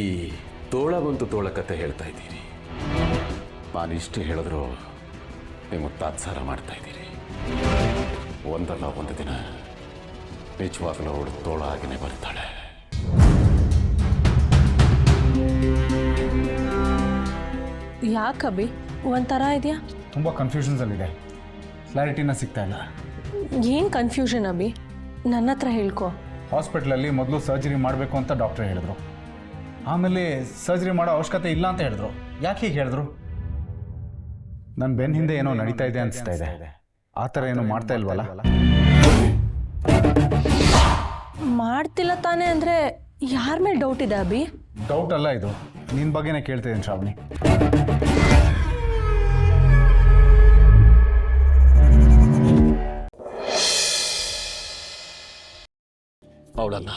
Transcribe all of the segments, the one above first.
ಈ ತೋಳ ಬಂತು ತೋಳ ಕತೆ ಹೇಳ್ತಾ ಇದ್ದೀರಿ. ನಾನು ಇಷ್ಟು ಹೇಳಿದ್ರು ನೀವು ತಾತ್ಸಾರ ಮಾಡ್ತಾ ಇದ್ದೀರಿ. ಒಂದಲ್ಲ ಒಂದು ದಿನ ನಿಜವಾಗ್ಲೂ ಅವಳು ತೋಳ ಆಗಿನೇ ಬರ್ತಾಳೆ. ಯಾಕಬಿ? ಒಂಥರ ಇದೆಯಾ? ತುಂಬ ಕನ್ಫ್ಯೂಷನ್ಸಲ್ಲಿದೆ. ಕ್ಲಾರಿಟಿನ ಸಿಗ್ತಾ ಇಲ್ಲ. ಏನು ಕನ್ಫ್ಯೂಷನ್ ಅಭಿ ನನ್ನ ಹತ್ರ ಹೇಳ್ಕೊ. ಹಾಸ್ಪಿಟ್ಲಲ್ಲಿ ಮೊದಲು ಸರ್ಜರಿ ಮಾಡಬೇಕು ಅಂತ ಡಾಕ್ಟರ್ ಹೇಳಿದ್ರು. ಆಮೇಲೆ ಸರ್ಜರಿ ಮಾಡೋ ಅವಶ್ಯಕತೆ ಇಲ್ಲ ಅಂತ ಹೇಳಿದ್ರು. ಯಾಕೆ ಹೀಗೆ ಹೇಳಿದ್ರು? ನನ್ನ ಬೆನ್ನ ಹಿಂದೆ ಏನೋ ನಡೀತಾ ಇದೆ ಅನಿಸ್ತಾ ಇದೆ. ಆ ಥರ ಏನೋ ಮಾಡ್ತಾ ಇಲ್ವಲ್ಲ? ಮಾಡ್ತಿಲ್ಲ ತಾನೇ ಅಂದರೆ ಯಾರ ಮೇಲೆ ಡೌಟ್ ಇದೆ ಅಭಿ? ಡೌಟ್ ಅಲ್ಲ ಇದು. ನಿನ್ನ ಬಗ್ಗೆನೇ ಕೇಳ್ತಿದ್ದೀನಿ ಶ್ರಾವಣಿ. ಅವಳನ್ನ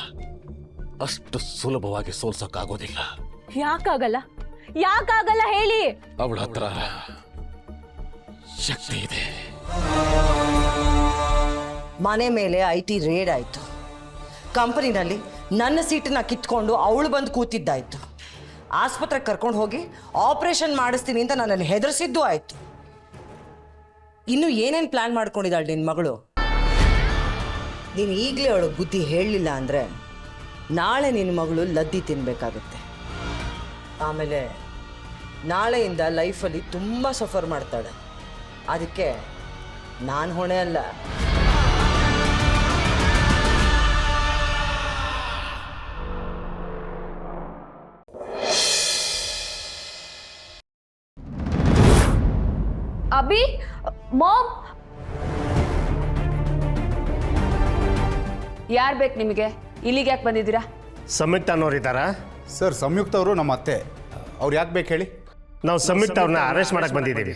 ಅಷ್ಟು ಸುಲಭವಾಗಿ ಸೋಲ್ಸೋಕ್ಕಾಗೋದಿಲ್ಲ. ಯಾಕಾಗಲ್ಲ? ಯಾಕಾಗಲ್ಲ ಹೇಳಿ? ಅವಳ ಹತ್ರ ಶಕ್ತಿ ಇದೆ. ಮನೆ ಮೇಲೆ ಐ ಟಿ ರೇಡ್ ಆಯಿತು. ಕಂಪನಿನಲ್ಲಿ ನನ್ನ ಸೀಟನ್ನ ಕಿತ್ಕೊಂಡು ಅವಳು ಬಂದು ಕೂತಿದ್ದಾಯ್ತು. ಆಸ್ಪತ್ರೆಗೆ ಕರ್ಕೊಂಡು ಹೋಗಿ ಆಪರೇಷನ್ ಮಾಡಿಸ್ತೀನಿ ಅಂತ ನನ್ನನ್ನು ಹೆದರ್ಸಿದ್ದು ಆಯಿತು. ಇನ್ನು ಏನೇನು ಪ್ಲ್ಯಾನ್ ಮಾಡ್ಕೊಂಡಿದ್ದಾಳೆ ನಿನ್ನ ಮಗಳು? ನೀನು ಈಗಲೇ ಅವಳು ಬುದ್ಧಿ ಹೇಳಲಿಲ್ಲ ಅಂದರೆ ನಾಳೆ ನಿನ್ನ ಮಗಳು ಲದ್ದಿ ತಿನ್ನಬೇಕಾಗುತ್ತೆ ಆಮೇಲೆ ನಾಳೆಯಿಂದ ಲೈಫಲ್ಲಿ ತುಂಬ ಸಫರ್ ಮಾಡ್ತಾಳೆ. ಅದಕ್ಕೆ ನಾನು ಹೊಣೆ ಅಲ್ಲ. ಅಭಿ, ಮಾಮ್. ಯಾರು ಬೇಕು ನಿಮಗೆ? ಇಲ್ಲಿಗೆ ಯಾಕೆ ಬಂದಿದ್ದೀರಾ? ಸಂಯುಕ್ತ ಅನ್ನೋರು ಇದ್ದಾರಾ ಸರ್ ಸಂಯುಕ್ತ ಅವರು ನಮ್ಮ ಅತ್ತೆ. ಅವ್ರು ಯಾಕೆ ಬೇಕು ಹೇಳಿ? ನಾವು ಸಂಯುಕ್ತ ಅವ್ರನ್ನ ಅರೆಸ್ಟ್ ಮಾಡಕ್ಕೆ ಬಂದಿದ್ದೀವಿ.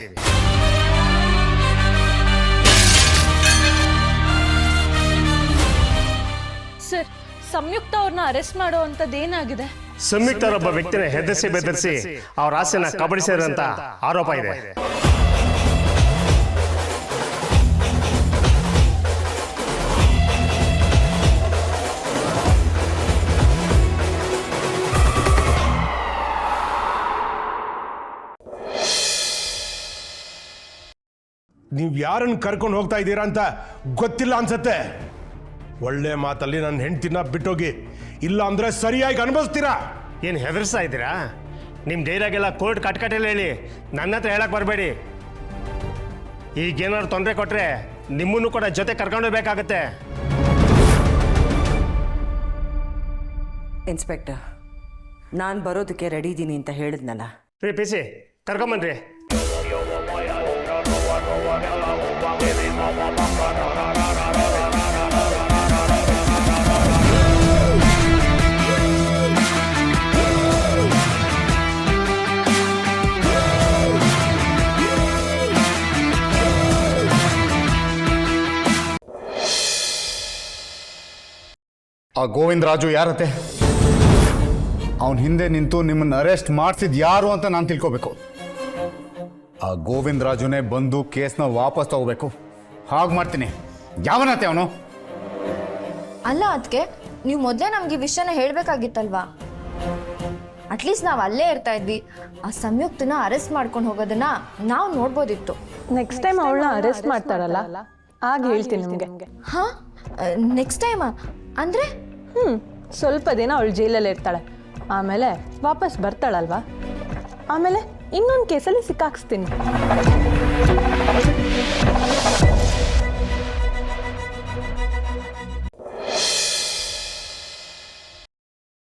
ಸರ್ ಸಂಯುಕ್ತ ಅವ್ರನ್ನ ಅರೆಸ್ಟ್ ಮಾಡೋ ಅಂಥದ್ದು ಏನಾಗಿದೆ? ಸಂಯುಕ್ತ ಅವರೊಬ್ಬ ವ್ಯಕ್ತಿನ ಹೆದರಿಸಿ ಬೆದರಿಸಿ ಅವ್ರ ಆಸೆನ ಕಬಡಿಸಿದಂತ ಆರೋಪ ಇದೆ. ನೀವು ಯಾರನ್ನು ಕರ್ಕೊಂಡು ಹೋಗ್ತಾ ಇದ್ದೀರಾ ಅಂತ ಗೊತ್ತಿಲ್ಲ ಅನ್ಸತ್ತೆ. ಒಳ್ಳೆ ಮಾತಲ್ಲಿ ನನ್ನ ಹೆಂಡ್ತಿನ ಬಿಟ್ಟೋಗಿ ಇಲ್ಲ ಅಂದ್ರೆ ಸರಿಯಾಗಿ ಅನುಭವಿಸ್ತೀರಾ? ಏನು ಹೆದರ್ಸ್ತಾ ಇದ್ದೀರಾ? ನಿಮ್ಮ ಡೈರಾಗೆಲ್ಲ ಕೋರ್ಟ್ ಕಟ್ಕಟ್ಟೆಲ್ಲ ಹೇಳಿ ನನ್ನ ಹತ್ರ ಹೇಳಕ್ ಬರಬೇಡಿ. ಈಗೇನಾದ್ರು ತೊಂದರೆ ಕೊಟ್ರೆ ನಿಮ್ಮನ್ನು ಕೂಡ ಜೊತೆ ಕರ್ಕೊಂಡೋಗ್ಬೇಕಾಗತ್ತೆ ಇನ್ಸ್ಪೆಕ್ಟರ್ ನಾನು ಬರೋದಕ್ಕೆ ರೆಡಿ ಇದ್ದೀನಿ ಅಂತ ಹೇಳಿದ್ನಲ್ಲ. ರೀ ಪಿ ಸಿ ಕರ್ಕೊಂಬನ್ರಿ ಆ ಗೋವಿಂದ ರಾಜು ಯಾರತ್ತೆ ಅವನ ಹಿಂದೆ ನಿಂತು ನಿಮ್ಮನ್ನು ಅರೆಸ್ಟ್ ಮಾಡಿಸಿದ್ ಯಾರು ಅಂತ ನಾನು ತಿಳ್ಕೊಬೇಕು ಆ ಗೋವಿಂದ ರಾಜುನೇ ಬಂದು ಕೇಸ್ನ ವಾಪಸ್ ತಗೋಬೇಕು. ಹಾಗೆ ಮಾಡ್ತೀನಿ. ಯಾವನತ್ತೆ ಅವನು? ಅಲ್ಲ ಅದಕ್ಕೆ ನೀವು ಮೊದಲೇ ನಮ್ಗೆ ಈ ವಿಷಯನ ಹೇಳ್ಬೇಕಾಗಿತ್ತಲ್ವಾ? ಅಟ್ಲೀಸ್ಟ್ ನಾವು ಅಲ್ಲೇ ಇರ್ತಾ ಇದ್ವಿ. ಆ ಸಂಯುಕ್ತನ ಅರೆಸ್ಟ್ ಮಾಡ್ಕೊಂಡು ಹೋಗೋದನ್ನ ನಾವು ನೋಡ್ಬೋದಿತ್ತು. ನೆಕ್ಸ್ಟ್ ಟೈಮ್ ಅವಳನ್ನ ಅರೆಸ್ಟ್ ಮಾಡ್ತಾರಲ್ಲ ಆಗ ಹೇಳ್ತೀನಿ ನಿಮಗೆ. ಹಾ? ನೆಕ್ಸ್ಟ್ ಟೈಮ್ ಅಂದ್ರೆ? ಹ್ಞೂ ಸ್ವಲ್ಪ ದಿನ ಅವಳು ಜೈಲಲ್ಲಿ ಇರ್ತಾಳೆ. ಆಮೇಲೆ ವಾಪಸ್ ಬರ್ತಾಳಲ್ವಾ? ಆಮೇಲೆ? ಇನ್ನೊಂದು ಕೇಸಲ್ಲಿ ಸಿಕ್ಕಾಕ್ಸ್ತೀನಿ.